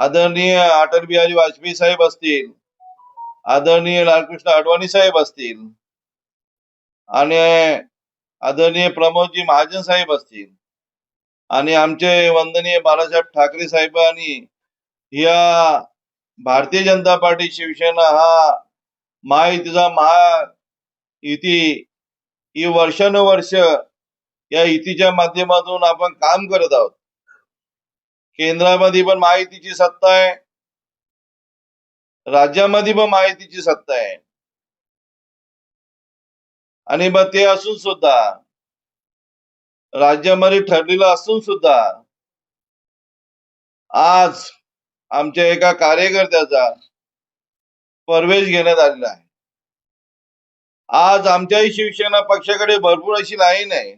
आदरणीय अटल बिहारी वाजपेयी साहेब असतील आदरणीय लालकृष्ण अडवाणी साहेब असतील आणि आदरणीय प्रमोदजी महाजन साहेब असतील आणि आमचे वंदनीय बाळासाहेब ठाकरे साहेबांनी या भारतीय जनता पार्टी शिवसेना हा महायुतीचा महायुती ही वर्षानुवर्ष या युतीच्या माध्यमातून आपण काम करत आहोत. केंद्रामध्ये पण माहितीची सत्ता आहे. राज्यामध्ये पण माहितीची सत्ता आहे. आणि मग ते असून सुद्धा राज्यामध्ये ठरलेलं असून सुद्धा आज आमच्या एका कार्यकर्त्याचा प्रवेश घेण्यात आलेला आहे. आज आमच्याही शिवसेना पक्षाकडे भरपूर अशी लाईन आहे.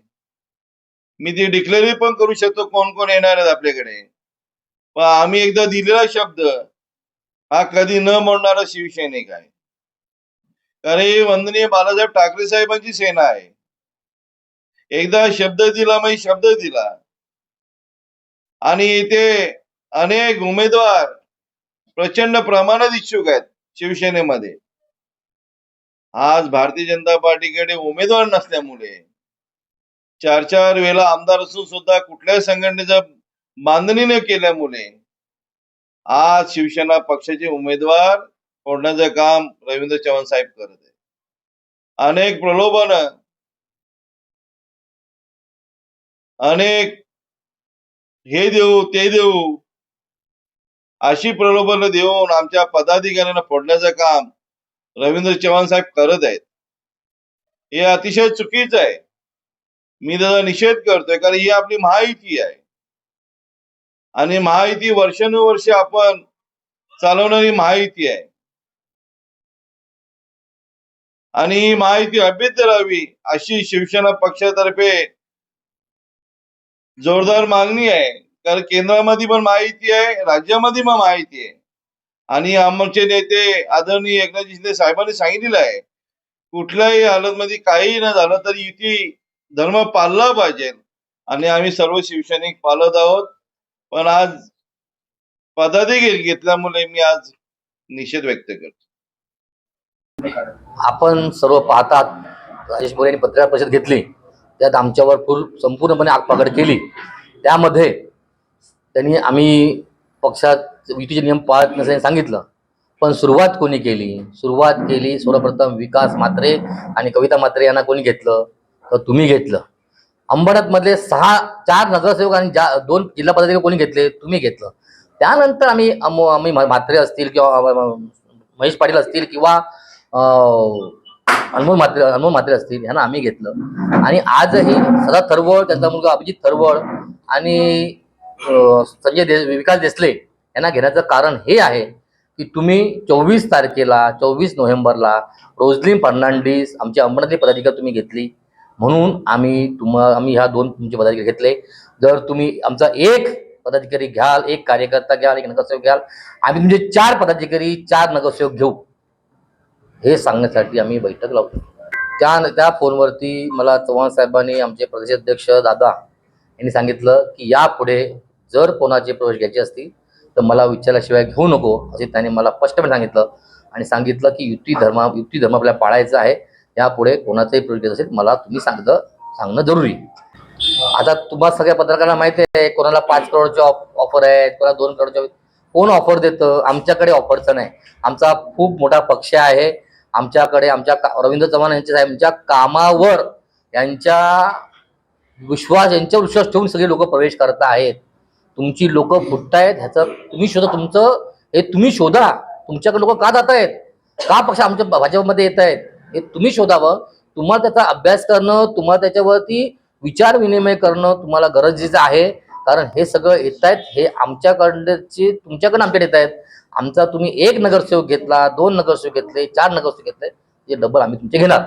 मी ती डिक्लेअर पण करू शकतो कोण कोण येणार आहेत आपल्याकडे. पण आम्ही एकदा दिलेला शब्द हा कधी न म्हणणारा शिवसैनिक आहे. कारण ही वंदनीय बाळासाहेब ठाकरे साहेबांची सेना आहे. एकदा शब्द दिला म्हणजे शब्द दिला. आणि इथे अनेक उमेदवार प्रचंड प्रमाणात इच्छुक आहेत शिवसेनेमध्ये. आज भारतीय जनता पार्टीकडे उमेदवार नसल्यामुळे चार चार वेळा आमदार असून सुद्धा कुठल्याही संघटनेचा बांधणी न केल्यामुळे आज शिवसेना पक्षाचे उमेदवार फोडण्याचं काम रवींद्र चव्हाण साहेब करत आहे अनेक प्रलोभन अनेक हे देऊ ते देऊ अशी प्रलोभन देऊन आमच्या पदाधिकाऱ्यांना फोडण्याचं काम रवींद्र चव्हाण साहेब करत आहेत. हे अतिशय चुकीचं आहे. मी त्याचा निषेध करतोय कारण ही आपली महायुती आहे. आणि महायुती वर्षानुवर्ष आपण चालवणारी महायुती आहे. आणि ही महायुती अभेद राहावी अशी शिवसेना पक्षातर्फे जोरदार मागणी आहे. कारण केंद्रामध्ये पण माहिती आहे राज्यामध्ये पण माहिती आहे. आणि आमचे नेते आदरणीय एकनाथ शिंदे साहेबांनी सांगितलेलं आहे कुठल्याही हालतमध्ये काही न झालं तर युती धर्म पाळला पाहिजे. आणि आम्ही सर्व शिवसैनिक पाळत आहोत. पण आज पदाधिकारी घेतल्यामुळे मी आज निषेध व्यक्त करतो. आपण सर्व पाहतात राजेश भोरे यांनी पत्रकार परिषद घेतली. त्यात आमच्यावर फुल संपूर्णपणे आगपागड केली. त्यामध्ये त्यांनी आम्ही पक्षात युतीचे नियम पाळत नसल्याने सांगितलं. पण सुरुवात कोणी केली? सुरुवात केली सर्वप्रथम विकास मात्रे आणि कविता मात्रे यांना कोणी घेतलं? तर तुम्ही घेतलं. अंबरनाथमधले सहा चार नगरसेवक आणि ज्या दोन जिल्हा पदाधिकारी कोणी घेतले तुम्ही घेतलं. त्यानंतर आम्ही आम्ही म्हात्रे असतील किंवा महेश पाटील असतील किंवा अनमोल म्हात्रे अनमोल म्हात्रे असतील यांना आम्ही घेतलं. आणि आजही सदा थरवळ त्यांचा मुलगा अभिजित थरवळ आणि संजय दे विकास देसले यांना घेण्याचं कारण हे आहे की तुम्ही चोवीस तारखेला चोवीस नोव्हेंबरला रोजली फर्नांडीस आमची अंबरनाथी पदाधिकारी तुम्ही घेतली. म्हणून आम्ही तुम्हा आम्ही ह्या दोन तुमचे पदाधिकारी घेतले. जर तुम्ही आमचा एक पदाधिकारी घ्याल एक कार्यकर्ता घ्याल एक नगरसेवक घ्याल आम्ही तुमचे चार पदाधिकारी चार नगरसेवक घेऊ. हे सांगण्यासाठी आम्ही बैठक लावतो. त्या त्या फोनवरती मला चव्हाण साहेबांनी आमचे प्रदेशाध्यक्ष दादा यांनी सांगितलं की यापुढे जर कोणाचे प्रवेश घ्यायचे असतील तर मला विचारल्याशिवाय घेऊ नको असे त्याने मला स्पष्टपणे सांगितलं. आणि सांगितलं की युती धर्मा युती धर्म आपल्याला पाळायचा आहे. यापुढे कोणाचाही प्रोजेक्ट असेल मला तुम्ही सांगतं सांगणं जरुरी. आता तुम्हाला सगळ्या पत्रकारांना माहिती आहे कोणाला पाच करोडची ऑफर आहे कोणाला दोन करोडचे कोण ऑफर देतं? आमच्याकडे ऑफरचं नाही. आमचा खूप मोठा पक्ष आहे. आमच्याकडे आमच्या का- रवींद्र चव्हाण यांच्या साहेबांच्या कामावर यांच्या विश्वास यांच्यावर विश्वास ठेवून सगळे लोक प्रवेश करत आहेत. तुमची लोक फुटतायत ह्याचं तुम्ही शोधा तुमचं हे तुम्ही शोधा. तुमच्याकडे लोक का जात आहेत का पक्ष आमच्या भाजपमध्ये येत आहेत हे तुम्ही शोधावं. तुम्हाला त्याचा अभ्यास करणं तुम्हाला त्याच्यावरती विचार विनिमय करणं तुम्हाला गरजेचं आहे. कारण हे सगळं येत आहेत हे आमच्याकडचे तुमच्याकडे आमच्याकडे येत आहेत आमचा तुम्ही एक नगरसेवक घेतला दोन नगरसेवक घेतले चार नगरसेवक घेतले ते डबल आम्ही तुमचे घेणार.